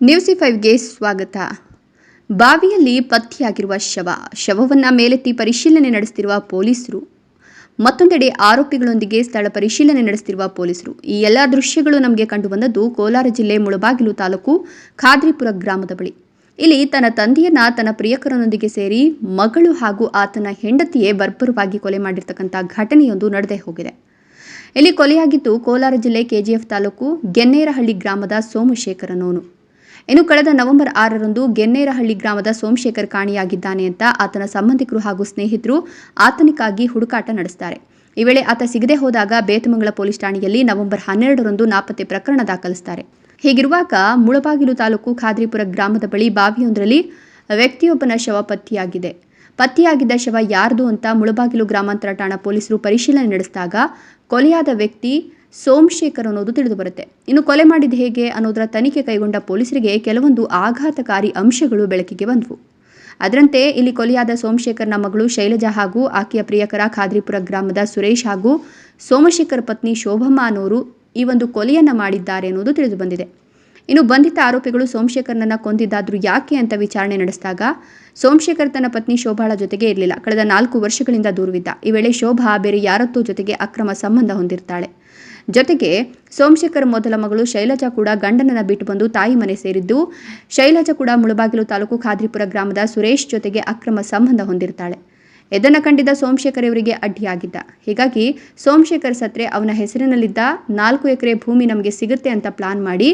ನ್ಯೂಸಿ ಫೈವ್ಗೆ ಸ್ವಾಗತ. ಬಾವಿಯಲ್ಲಿ ಪತ್ತೆಯಾಗಿರುವ ಶವ, ಶವವನ್ನು ಮೇಲೆತ್ತಿ ಪರಿಶೀಲನೆ ನಡೆಸುತ್ತಿರುವ ಪೊಲೀಸರು. ಮತ್ತೊಂದೆಡೆ ಆರೋಪಿಗಳೊಂದಿಗೆ ಸ್ಥಳ ಪರಿಶೀಲನೆ ನಡೆಸುತ್ತಿರುವ ಪೊಲೀಸರು. ಈ ಎಲ್ಲ ದೃಶ್ಯಗಳು ನಮಗೆ ಕಂಡುಬಂದದ್ದು ಕೋಲಾರ ಜಿಲ್ಲೆ ಮುಳಬಾಗಿಲು ತಾಲೂಕು ಖಾದ್ರಿಪುರ ಗ್ರಾಮದ ಬಳಿ. ಇಲ್ಲಿ ತನ್ನ ತಂದೆಯನ್ನ ತನ್ನ ಪ್ರಿಯಕರನೊಂದಿಗೆ ಸೇರಿ ಮಗಳು ಹಾಗೂ ಆತನ ಹೆಂಡತಿಯೇ ಬರ್ಬರವಾಗಿ ಕೊಲೆ ಮಾಡಿರ್ತಕ್ಕಂಥ ಘಟನೆಯೊಂದು ನಡೆದೇ ಹೋಗಿದೆ. ಇಲ್ಲಿ ಕೊಲೆಯಾಗಿದ್ದು ಕೋಲಾರ ಜಿಲ್ಲೆ ಕೆಜಿಎಫ್ ತಾಲೂಕು ಗೆನ್ನೇರಹಳ್ಳಿ ಗ್ರಾಮದ ಸೋಮಶೇಖರನೋನು ಇನ್ನು ಕಳೆದ ನವೆಂಬರ್ ಆರರಂದು ಗೆನ್ನೇರಹಳ್ಳಿ ಗ್ರಾಮದ ಸೋಮಶೇಖರ್ ಕಾಣಿಯಾಗಿದ್ದಾನೆ ಅಂತ ಆತನ ಸಂಬಂಧಿಕರು ಹಾಗೂ ಸ್ನೇಹಿತರು ಆತನಿಗಾಗಿ ಹುಡುಕಾಟ ನಡೆಸುತ್ತಾರೆ ಈ ವೇಳೆ ಆತ ಸಿಗದೆ ಹೋದಾಗ ಬೇತಮಂಗಲ ಪೊಲೀಸ್ ಠಾಣೆಯಲ್ಲಿ ನವೆಂಬರ್ ಹನ್ನೆರಡರಂದು ನಾಪತ್ತೆ ಪ್ರಕರಣ ದಾಖಲಿಸುತ್ತಾರೆ ಹೀಗಿರುವಾಗ ಮುಳಬಾಗಿಲು ತಾಲೂಕು ಖಾದ್ರಿಪುರ ಗ್ರಾಮದ ಬಳಿ ಬಾವಿಯೊಂದರಲ್ಲಿ ವ್ಯಕ್ತಿಯೊಬ್ಬನ ಶವ ಪತ್ತೆಯಾಗಿದೆ. ಪತ್ತೆಯಾಗಿದ್ದ ಶವ ಯಾರ್ದು ಅಂತ ಮುಳಬಾಗಿಲು ಗ್ರಾಮಾಂತರ ಠಾಣಾ ಪೊಲೀಸರು ಪರಿಶೀಲನೆ ನಡೆಸಿದಾಗ ಕೊಲೆಯಾದ ವ್ಯಕ್ತಿ ಸೋಮಶೇಖರ್ ಅನ್ನೋದು ತಿಳಿದು ಬರುತ್ತೆ. ಇನ್ನು ಕೊಲೆ ಮಾಡಿದ ಹೇಗೆ ಅನ್ನೋದರ ತನಿಖೆ ಕೈಗೊಂಡ ಪೊಲೀಸರಿಗೆ ಕೆಲವೊಂದು ಆಘಾತಕಾರಿ ಅಂಶಗಳು ಬೆಳಕಿಗೆ ಬಂದವು. ಅದರಂತೆ ಇಲ್ಲಿ ಕೊಲೆಯಾದ ಸೋಮಶೇಖರ್ನ ಮಗಳು ಶೈಲಜಾ ಹಾಗೂ ಆಕೆಯ ಪ್ರಿಯಕರ ಖಾದ್ರಿಪುರ ಗ್ರಾಮದ ಸುರೇಶ್ ಹಾಗೂ ಸೋಮಶೇಖರ್ ಪತ್ನಿ ಶೋಭಮ್ಮ ಅನ್ನೋರು ಈ ಒಂದು ಕೊಲೆಯನ್ನು ಮಾಡಿದ್ದಾರೆ ಅನ್ನೋದು ತಿಳಿದು ಬಂದಿದೆ. ಇನ್ನು ಬಂಧಿತ ಆರೋಪಿಗಳು ಸೋಮಶೇಖರ್ನನ್ನ ಕೊಂದಿದ್ದಾದ್ರೂ ಯಾಕೆ ಅಂತ ವಿಚಾರಣೆ ನಡೆಸಿದಾಗ ಸೋಮಶೇಖರ್ ತನ್ನ ಪತ್ನಿ ಶೋಭಾಳ ಜೊತೆಗೆ ಇರಲಿಲ್ಲ. ಕಳೆದ ನಾಲ್ಕು ವರ್ಷಗಳಿಂದ ದೂರವಿದ್ದ. ಈ ವೇಳೆ ಶೋಭಾ ಬೇರೆ ಯಾರತ್ತೂ ಜೊತೆಗೆ ಅಕ್ರಮ ಸಂಬಂಧ ಹೊಂದಿರ್ತಾಳೆ. ಜೊತೆಗೆ ಸೋಮಶೇಖರ್ ಮೊದಲ ಮಗಳು ಶೈಲಜಾ ಕೂಡ ಗಂಡನನ್ನ ಬಿಟ್ಟು ಬಂದು ತಾಯಿ ಮನೆ ಸೇರಿದ್ದು, ಶೈಲಜಾ ಕೂಡ ಮುಳಬಾಗಿಲು ತಾಲೂಕು ಖಾದ್ರಿಪುರ ಗ್ರಾಮದ ಸುರೇಶ್ ಜೊತೆಗೆ ಅಕ್ರಮ ಸಂಬಂಧ ಹೊಂದಿರ್ತಾಳೆ. ಇದನ್ನು ಕಂಡಿದ್ದ ಸೋಮಶೇಖರ್ ಇವರಿಗೆ ಅಡ್ಡಿಯಾಗಿದ್ದ. ಹೀಗಾಗಿ ಸೋಮಶೇಖರ್ ಸತ್ರೆ ಅವನ ಹೆಸರಿನಲ್ಲಿದ್ದ ನಾಲ್ಕು ಎಕರೆ ಭೂಮಿ ನಮಗೆ ಸಿಗುತ್ತೆ ಅಂತ ಪ್ಲಾನ್ ಮಾಡಿ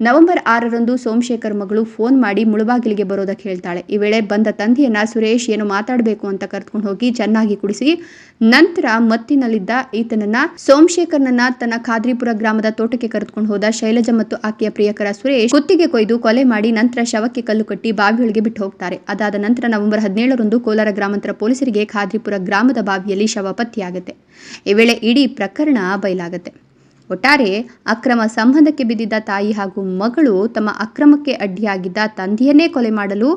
ನವೆಂಬರ್ ಆರರಂದು ಸೋಮಶೇಖರ್ ಮಗಳು ಫೋನ್ ಮಾಡಿ ಮುಳುಬಾಗಿಲಿಗೆ ಬರೋದಕ್ಕೆ ಹೇಳ್ತಾಳೆ. ಈ ವೇಳೆ ಬಂದ ತಂದೆಯನ್ನ ಸುರೇಶ್ ಏನು ಮಾತಾಡಬೇಕು ಅಂತ ಕರ್ಕೊಂಡು ಹೋಗಿ ಚೆನ್ನಾಗಿ ಕುಡಿಸಿ, ನಂತರ ಮತ್ತಿನಲ್ಲಿದ್ದ ಈತನನ್ನ ಸೋಮಶೇಖರ್ನನ್ನ ತನ್ನ ಖಾದ್ರಿಪುರ ಗ್ರಾಮದ ತೋಟಕ್ಕೆ ಕರೆದುಕೊಂಡು ಹೋದ ಶೈಲಜ ಮತ್ತು ಆಕೆಯ ಪ್ರಿಯಕರ ಸುರೇಶ್ ಕುತ್ತಿಗೆ ಕೊಯ್ದು ಕೊಲೆ ಮಾಡಿ ನಂತರ ಶವಕ್ಕೆ ಕಲ್ಲು ಕಟ್ಟಿ ಬಾವಿಯೊಳಗೆ ಬಿಟ್ಟು ಹೋಗ್ತಾರೆ. ಅದಾದ ನಂತರ ನವೆಂಬರ್ ಹದಿನೇಳರಂದು ಕೋಲಾರ ಗ್ರಾಮಾಂತರ ಪೊಲೀಸರಿಗೆ ಖಾದ್ರಿಪುರ ಗ್ರಾಮದ ಬಾವಿಯಲ್ಲಿ ಶವ ಪತ್ತೆಯಾಗುತ್ತೆ. ಈ ವೇಳೆ ಇಡೀ ಪ್ರಕರಣ ಬಯಲಾಗುತ್ತೆ. ಒಟ್ಟಾರೆ ಅಕ್ರಮ ಸಂಬಂಧಕ್ಕೆ ಬಿದ್ದಿದ್ದ ತಾಯಿ ಹಾಗೂ ಮಗಳು ತಮ್ಮ ಅಕ್ರಮಕ್ಕೆ ಅಡ್ಡಿಯಾಗಿದ್ದ ತಂದೆಯನ್ನೇ ಕೊಲೆ ಮಾಡಲು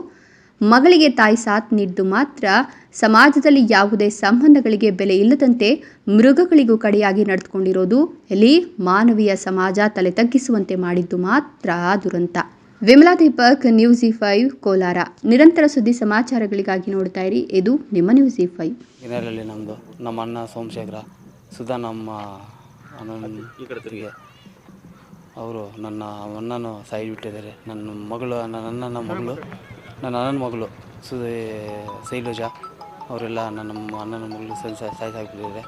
ಮಗಳಿಗೆ ತಾಯಿ ಸಾಥ್ ನೀಡಿದ್ದು ಮಾತ್ರ ಸಮಾಜದಲ್ಲಿ ಯಾವುದೇ ಸಂಬಂಧಗಳಿಗೆ ಬೆಲೆ ಇಲ್ಲದಂತೆ ಮೃಗಗಳಿಗೂ ಕಡೆಯಾಗಿ ನಡೆದುಕೊಂಡಿರೋದು ಇಲ್ಲಿ ಮಾನವೀಯ ಸಮಾಜ ತಲೆ ತಗ್ಗಿಸುವಂತೆ ಮಾಡಿದ್ದು ಮಾತ್ರ ದುರಂತ. Vimala Deepak news E five Kolar. ನಿರಂತರ ಸುದ್ದಿ ಸಮಾಚಾರಗಳಿಗಾಗಿ ನೋಡ್ತಾ ಇರಿ. ಇದು ನಿಮ್ಮ ನ್ಯೂಸ್ ಇ ಫೈವ್ ನಮ್ಮ ಅಣ್ಣ ಸೋಮಶೇಖರ, ಸುಧಾ ನಮ್ಮ ಅವರು ನನ್ನ ಅಣ್ಣನೂ ಸೈಡ್ ಬಿಟ್ಟಿದ್ದಾರೆ. ನನ್ನ ಮಗಳು ನನ್ನ ಅಣ್ಣನ ಮಗಳು ನನ್ನ ಅಣ್ಣನ ಮಗಳು ಸು ಶೈಲಜಾ ಅವರೆಲ್ಲ ನನ್ನ ಅಣ್ಣನ ಮಗಳು ಸಾಯಿ ಸಾಯ್ಸಾಗ್ಬಿಟ್ಟಿದ್ದಾರೆ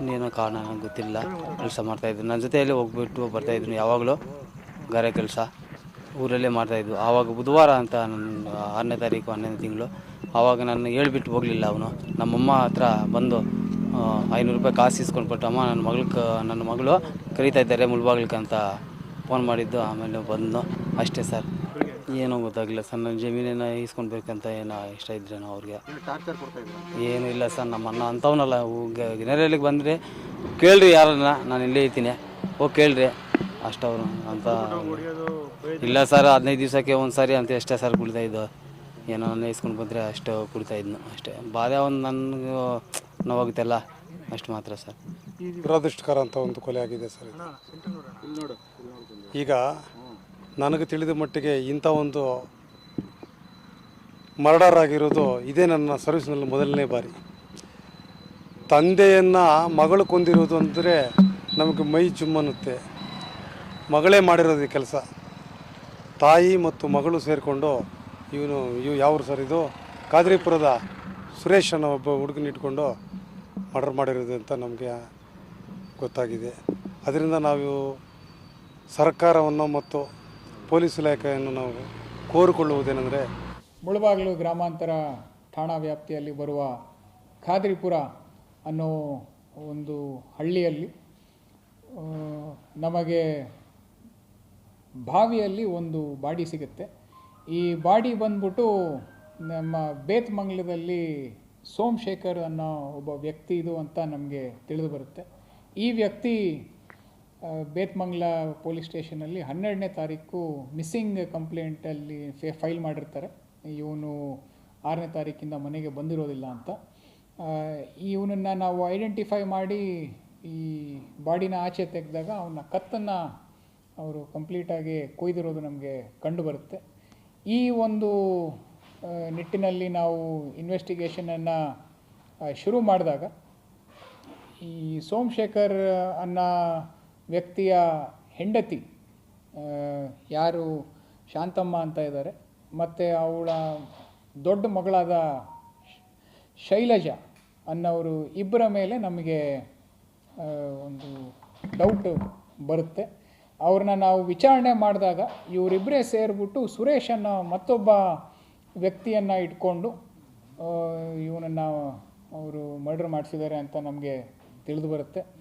ಇನ್ನೇನೋ ಕಾರಣ ನನಗೆ ಗೊತ್ತಿಲ್ಲ. ಕೆಲಸ ಮಾಡ್ತಾಯಿದ್ರು ನನ್ನ ಜೊತೆಯಲ್ಲೇ ಹೋಗ್ಬಿಟ್ಟು ಬರ್ತಾಯಿದ್ರು ಯಾವಾಗಲೂ ಗಾರೆ ಕೆಲಸ ಊರಲ್ಲೇ ಮಾಡ್ತಾಯಿದ್ದು ಆವಾಗ ಬುಧವಾರ ಅಂತ ನನ್ನ ಆರನೇ ತಾರೀಕು ಹನ್ನೊಂದು ತಿಂಗಳು. ಆವಾಗ ನಾನು ಹೇಳ್ಬಿಟ್ಟು ಹೋಗಲಿಲ್ಲ ಅವನು. ನಮ್ಮಮ್ಮ ಹತ್ರ ಬಂದು ಐನೂರು ರೂಪಾಯಿ ಕಾಸು ಇಸ್ಕೊಂಡು ಕೊಟ್ಟು ಅಮ್ಮ, ನನ್ನ ಮಗಳು ನನ್ನ ಮಗಳು ಕರೀತಾ ಇದ್ದಾರೆ ಮುಳ್ಬಾಗ್ಲಿಕ್ಕೆ ಅಂತ ಫೋನ್ ಮಾಡಿದ್ದು, ಆಮೇಲೆ ಬಂದು, ಅಷ್ಟೇ ಸರ್. ಏನೂ ಗೊತ್ತಾಗಿಲ್ಲ ಸರ್, ನನ್ನ ಜಮೀನೇನ ಇಸ್ಕೊಳ್ಬೇಕಂತ ಏನೋ ಇಷ್ಟ ಇದ್ರೇನೋ ಅವ್ರಿಗೆ. ಏನೂ ಇಲ್ಲ ಸರ್, ನಮ್ಮ ಅನ್ನ ಅಂಥವನಲ್ಲ ಗಿನರಲ್ಲಿಗೆ ಬಂದರೆ, ಕೇಳ್ರಿ ಯಾರನ್ನ, ನಾನು ಇಲ್ಲೇ ಇರ್ತೀನಿ. ಹೋಗಿ ಕೇಳ್ರಿ. ಅಷ್ಟವ್ರು ಅಂತ ಇಲ್ಲ ಸರ್, ಹದಿನೈದು ದಿವಸಕ್ಕೆ ಒಂದು ಸಾರಿ ಅಂತ ಎಷ್ಟೇ ಸರ್ ಕುಡಿತಾ ಇದ್ದು, ಏನೋ ಇಸ್ಕೊಂಡು ಬಂದರೆ ಅಷ್ಟು ಕುಡಿತಾ ಇದ್ನು, ಅಷ್ಟೇ. ಬಾಧೆ ಒಂದು ನನಗೂ ನೋವಾಗುತ್ತಲ್ಲ? ಅಷ್ಟು ಮಾತ್ರ ಸರ್. ದುರದೃಷ್ಟಕರ ಅಂತ ಒಂದು ಕೊಲೆ ಆಗಿದೆ ಸರ್. ಈಗ ನನಗೆ ತಿಳಿದ ಮಟ್ಟಿಗೆ ಇಂಥ ಒಂದು ಮರ್ಡರ್ ಆಗಿರೋದು ಇದೇ ನನ್ನ ಸರ್ವಿಸ್ನಲ್ಲಿ ಮೊದಲನೇ ಬಾರಿ. ತಂದೆಯನ್ನು ಮಗಳು ಕೊಂದಿರೋದು ಅಂದರೆ ನಮಗೆ ಮೈ ಚುಮ್ಮನ್ನುತ್ತೆ. ಮಗಳೇ ಮಾಡಿರೋದು ಈ ಕೆಲಸ. ತಾಯಿ ಮತ್ತು ಮಗಳು ಸೇರಿಕೊಂಡು ಇವನು, ಇವು ಯಾವ್ರು ಸರ್ ಇದು? ಕಾದ್ರಿಪುರದ ಸುರೇಶ್ ಅನ್ನೋ ಒಬ್ಬ ಹುಡುಗನ ಇಟ್ಕೊಂಡು ಮರ್ಡರ್ ಮಾಡಿರೋದು ಅಂತ ನಮಗೆ ಗೊತ್ತಾಗಿದೆ. ಅದರಿಂದ ನಾವು ಸರ್ಕಾರವನ್ನು ಮತ್ತು ಪೊಲೀಸ್ ಇಲಾಖೆಯನ್ನು ನಾವು ಕೋರಿಕೊಳ್ಳುವುದೇನೆಂದರೆ ಮುಳಬಾಗಿಲು ಗ್ರಾಮಾಂತರ ಠಾಣಾ ವ್ಯಾಪ್ತಿಯಲ್ಲಿ ಬರುವ ಖಾದ್ರಿಪುರ ಅನ್ನೋ ಒಂದು ಹಳ್ಳಿಯಲ್ಲಿ ನಮಗೆ ಬಾವಿಯಲ್ಲಿ ಒಂದು ಬಾಡಿ ಸಿಗುತ್ತೆ. ಈ ಬಾಡಿ ಬಂದ್ಬಿಟ್ಟು ನಮ್ಮ ಬೇತ್ಮಂಗ್ಲದಲ್ಲಿ ಸೋಮಶೇಖರ್ ಅನ್ನೋ ಒಬ್ಬ ವ್ಯಕ್ತಿ ಇದು ಅಂತ ನಮಗೆ ತಿಳಿದು ಬರುತ್ತೆ. ಈ ವ್ಯಕ್ತಿ ಬೇತ್ಮಂಗ್ಲ ಪೊಲೀಸ್ ಸ್ಟೇಷನಲ್ಲಿ ಹನ್ನೆರಡನೇ ತಾರೀಕು ಮಿಸ್ಸಿಂಗ್ ಕಂಪ್ಲೇಂಟಲ್ಲಿ ಫೆ, ಫೈಲ್ ಮಾಡಿರ್ತಾರೆ. ಇವನು ಆರನೇ ತಾರೀಕಿಂದ ಮನೆಗೆ ಬಂದಿರೋದಿಲ್ಲ ಅಂತ. ಇವನನ್ನು ನಾವು ಐಡೆಂಟಿಫೈ ಮಾಡಿ ಈ ಬಾಡಿನ ಆಚೆ ತೆಗೆದಾಗ ಅವನ ಕತ್ತನ್ನು ಅವರು ಕಂಪ್ಲೀಟಾಗಿ ಕೊಯ್ದಿರೋದು ನಮಗೆ ಕಂಡು ಬರುತ್ತೆ. ಈ ಒಂದು ನಿಟ್ಟಿನಲ್ಲಿ ನಾವು ಇನ್ವೆಸ್ಟಿಗೇಷನನ್ನು ಶುರು ಮಾಡಿದಾಗ, ಈ ಸೋಮಶೇಖರ್ ಅನ್ನೋ ವ್ಯಕ್ತಿಯ ಹೆಂಡತಿ ಯಾರು ಶಾಂತಮ್ಮ ಅಂತ ಇದ್ದಾರೆ, ಮತ್ತು ಅವಳ ದೊಡ್ಡ ಮಗಳಾದ ಶೈಲಜ ಅನ್ನೋರು ಇಬ್ಬರ ಮೇಲೆ ನಮಗೆ ಒಂದು ಡೌಟ್ ಬರುತ್ತೆ. ಅವ್ರನ್ನ ನಾವು ವಿಚಾರಣೆ ಮಾಡಿದಾಗ ಇವರಿಬ್ಬರೇ ಸೇರಿಬಿಟ್ಟು ಸುರೇಶ್ ಅನ್ನೋ ಮತ್ತೊಬ್ಬ ವ್ಯಕ್ತಿಯನ್ನು ಇಟ್ಕೊಂಡು ಇವನನ್ನು ಅವರು ಮರ್ಡರ್ ಮಾಡಿಸಿದ್ದಾರೆ ಅಂತ ನಮಗೆ ತಿಳಿದು ಬರುತ್ತೆ.